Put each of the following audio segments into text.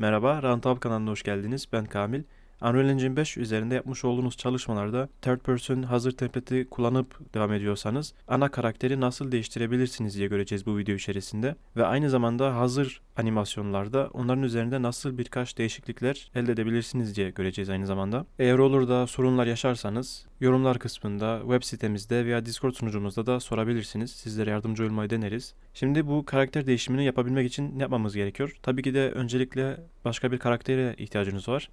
Merhaba, Roundtable kanalına hoş geldiniz. Ben Kamil. Unreal Engine 5 üzerinde yapmış olduğunuz çalışmalarda third person hazır template'i kullanıp devam ediyorsanız ana karakteri nasıl değiştirebilirsiniz diye göreceğiz bu video içerisinde. Ve aynı zamanda hazır animasyonlarda onların üzerinde nasıl birkaç değişiklikler elde edebilirsiniz diye göreceğiz aynı zamanda. Eğer olur da sorunlar yaşarsanız yorumlar kısmında, web sitemizde veya Discord sunucumuzda da sorabilirsiniz. Sizlere yardımcı olmayı deneriz. Şimdi bu karakter değişimini yapabilmek için ne yapmamız gerekiyor? Tabii ki de öncelikle başka bir karaktere ihtiyacınız var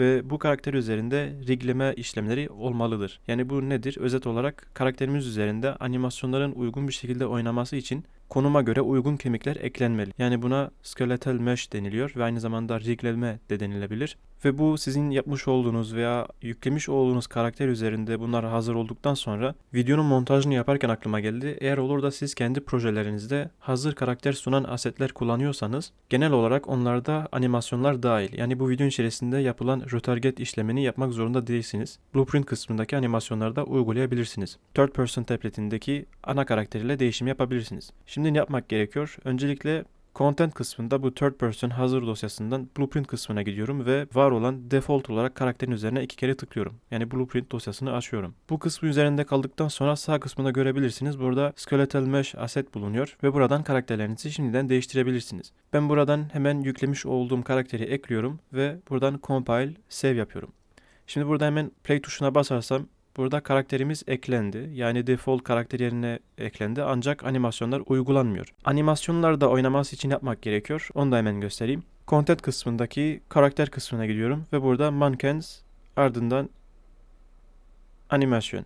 ve bu karakter üzerinde rigleme işlemleri olmalıdır. Yani bu nedir? Özet olarak karakterimiz üzerinde animasyonların uygun bir şekilde oynaması için konuma göre uygun kemikler eklenmeli. Yani buna skeletal mesh deniliyor ve aynı zamanda rigleme de denilebilir. Ve bu sizin yapmış olduğunuz veya yüklemiş olduğunuz karakter üzerinde bunlar hazır olduktan sonra videonun montajını yaparken aklıma geldi. Eğer olur da siz kendi projelerinizde hazır karakter sunan asetler kullanıyorsanız genel olarak onlarda animasyonlar dahil. Yani bu videonun içerisinde yapılan retarget işlemini yapmak zorunda değilsiniz. Blueprint kısmındaki animasyonlarda uygulayabilirsiniz. Third person template'indeki ana karakteriyle değişim yapabilirsiniz. Şimdi ne yapmak gerekiyor? Öncelikle Content kısmında bu third person hazır dosyasından blueprint kısmına gidiyorum ve var olan default olarak karakterin üzerine iki kere tıklıyorum. Yani blueprint dosyasını açıyorum. Bu kısmı üzerinde kaldıktan sonra sağ kısmında görebilirsiniz. Burada skeletal mesh asset bulunuyor ve buradan karakterlerinizi şimdiden değiştirebilirsiniz. Ben buradan hemen yüklemiş olduğum karakteri ekliyorum ve buradan compile save yapıyorum. Şimdi burada hemen play tuşuna basarsam Burada karakterimiz eklendi. Yani default karakter yerine eklendi ancak animasyonlar uygulanmıyor. Animasyonları da oynaması için yapmak gerekiyor. Onu da hemen göstereyim. Content kısmındaki karakter kısmına gidiyorum ve burada mannequins ardından animasyon.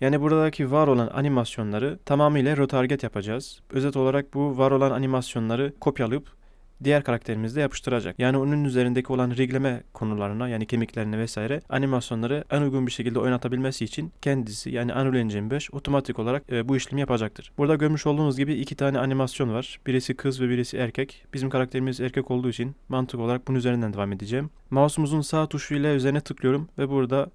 Yani buradaki var olan animasyonları tamamıyla retarget yapacağız. Özet olarak bu var olan animasyonları kopyalayıp diğer karakterimizde yapıştıracak. Yani onun üzerindeki olan rigleme konularına yani kemiklerine vesaire animasyonları en uygun bir şekilde oynatabilmesi için kendisi yani Unreal Engine 5 otomatik olarak e, bu işlemi yapacaktır. Burada görmüş olduğunuz gibi iki tane animasyon var. Birisi kız ve birisi erkek. Bizim karakterimiz erkek olduğu için mantık olarak bunun üzerinden devam edeceğim. Mouse'umuzun sağ tuşuyla üzerine tıklıyorum ve burada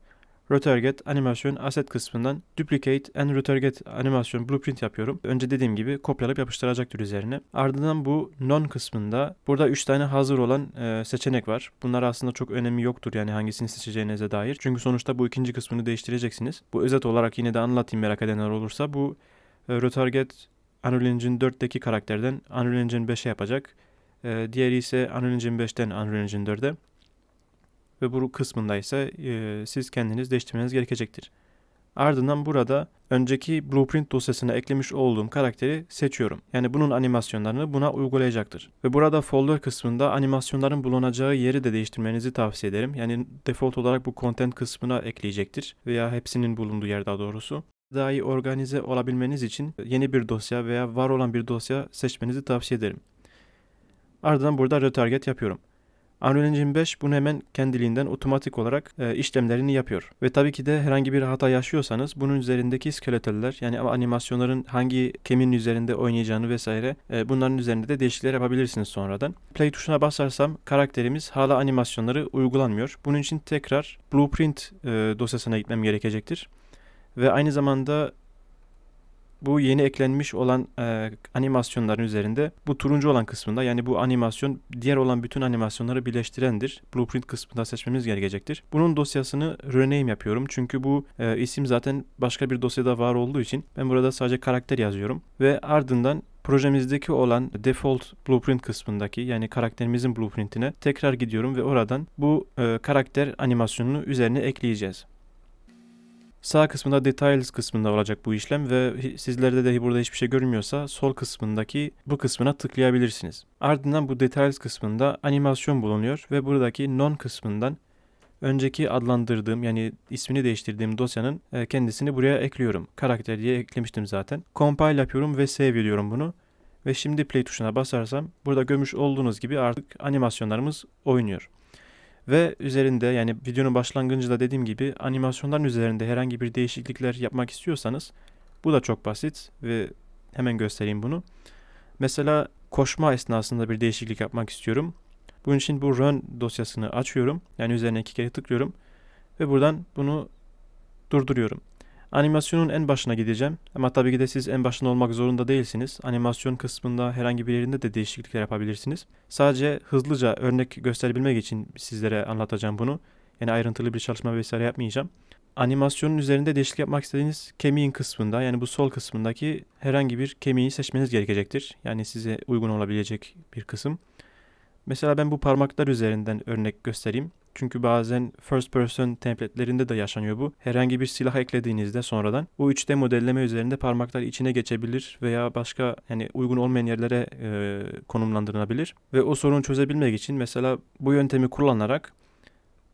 Retarget animasyon asset kısmından duplicate and retarget animasyon blueprint yapıyorum. Önce dediğim gibi kopyalayıp yapıştıracaktır üzerine. Ardından bu non kısmında burada 3 tane hazır olan e, seçenek var. Bunlar aslında çok önemi yoktur yani hangisini seçeceğinize dair. Çünkü sonuçta bu ikinci kısmını değiştireceksiniz. Bu özet olarak yine de anlatayım merak edenler olursa. Bu e, retarget Unreal Engine 4'teki karakterden Unreal Engine 5'e yapacak. E, diğeri ise Unreal Engine 5'ten Unreal Engine 4'e ve bu kısmında ise e, siz kendiniz değiştirmeniz gerekecektir. Ardından burada önceki blueprint dosyasına eklemiş olduğum karakteri seçiyorum. Yani bunun animasyonlarını buna uygulayacaktır. Ve burada folder kısmında animasyonların bulunacağı yeri de değiştirmenizi tavsiye ederim. Yani default olarak bu content kısmına ekleyecektir veya hepsinin bulunduğu yer daha doğrusu. Daha iyi organize olabilmeniz için yeni bir dosya veya var olan bir dosya seçmenizi tavsiye ederim. Ardından burada retarget yapıyorum. Unreal Engine 5 bunu hemen kendiliğinden otomatik olarak e, işlemlerini yapıyor. Ve tabii ki de herhangi bir hata yaşıyorsanız bunun üzerindeki skeletaller yani animasyonların hangi kemiğin üzerinde oynayacağını vesaire e, bunların üzerinde de değişiklikler yapabilirsiniz sonradan. Play tuşuna basarsam karakterimiz hala animasyonları uygulanmıyor. Bunun için tekrar Blueprint e, dosyasına gitmem gerekecektir. Ve aynı zamanda bu yeni eklenmiş olan e, animasyonların üzerinde bu turuncu olan kısmında yani bu animasyon diğer olan bütün animasyonları birleştirendir. Blueprint kısmında seçmemiz gerekecektir. Bunun dosyasını rename yapıyorum. Çünkü bu e, isim zaten başka bir dosyada var olduğu için ben burada sadece karakter yazıyorum. Ve ardından projemizdeki olan default blueprint kısmındaki yani karakterimizin blueprintine tekrar gidiyorum ve oradan bu e, karakter animasyonunu üzerine ekleyeceğiz. Sağ kısmında details kısmında olacak bu işlem ve sizlerde de burada hiçbir şey görünmüyorsa sol kısmındaki bu kısmına tıklayabilirsiniz. Ardından bu details kısmında animasyon bulunuyor ve buradaki non kısmından önceki adlandırdığım yani ismini değiştirdiğim dosyanın e, kendisini buraya ekliyorum. Karakter diye eklemiştim zaten. Compile yapıyorum ve save ediyorum bunu. Ve şimdi play tuşuna basarsam burada görmüş olduğunuz gibi artık animasyonlarımız oynuyor. Ve üzerinde yani videonun başlangıcında dediğim gibi animasyonların üzerinde herhangi bir değişiklikler yapmak istiyorsanız bu da çok basit ve hemen göstereyim bunu. Mesela koşma esnasında bir değişiklik yapmak istiyorum. Bunun için bu run dosyasını açıyorum. Yani üzerine iki kere tıklıyorum ve buradan bunu durduruyorum. Animasyonun en başına gideceğim. Ama tabii ki de siz en başında olmak zorunda değilsiniz. Animasyon kısmında herhangi bir yerinde de değişiklikler yapabilirsiniz. Sadece hızlıca örnek gösterebilmek için sizlere anlatacağım bunu. Yani ayrıntılı bir çalışma vesaire yapmayacağım. Animasyonun üzerinde değişiklik yapmak istediğiniz kemiğin kısmında yani bu sol kısmındaki herhangi bir kemiği seçmeniz gerekecektir. Yani size uygun olabilecek bir kısım. Mesela ben bu parmaklar üzerinden örnek göstereyim. Çünkü bazen first person template'lerinde de yaşanıyor bu. Herhangi bir silah eklediğinizde sonradan bu 3D modelleme üzerinde parmaklar içine geçebilir veya başka yani uygun olmayan yerlere e, konumlandırılabilir. Ve o sorunu çözebilmek için mesela bu yöntemi kullanarak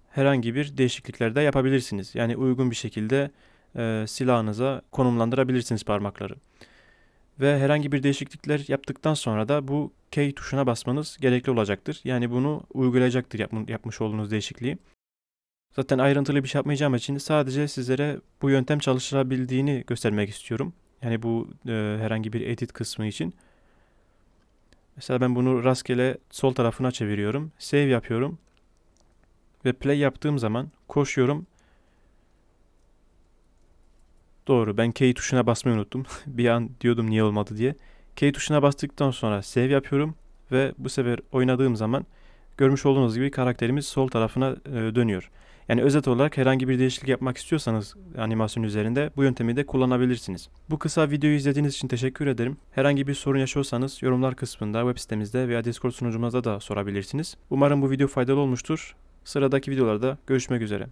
herhangi bir değişiklikler de yapabilirsiniz. Yani uygun bir şekilde e, silahınıza konumlandırabilirsiniz parmakları. Ve herhangi bir değişiklikler yaptıktan sonra da bu K tuşuna basmanız gerekli olacaktır. Yani bunu uygulayacaktır yapm- yapmış olduğunuz değişikliği. Zaten ayrıntılı bir şey yapmayacağım için sadece sizlere bu yöntem çalışılabildiğini göstermek istiyorum. Yani bu e, herhangi bir edit kısmı için. Mesela ben bunu rastgele sol tarafına çeviriyorum. Save yapıyorum. Ve play yaptığım zaman koşuyorum. Doğru ben K tuşuna basmayı unuttum. bir an diyordum niye olmadı diye. K tuşuna bastıktan sonra save yapıyorum ve bu sefer oynadığım zaman görmüş olduğunuz gibi karakterimiz sol tarafına e, dönüyor. Yani özet olarak herhangi bir değişiklik yapmak istiyorsanız animasyon üzerinde bu yöntemi de kullanabilirsiniz. Bu kısa videoyu izlediğiniz için teşekkür ederim. Herhangi bir sorun yaşıyorsanız yorumlar kısmında, web sitemizde veya Discord sunucumuzda da sorabilirsiniz. Umarım bu video faydalı olmuştur. Sıradaki videolarda görüşmek üzere.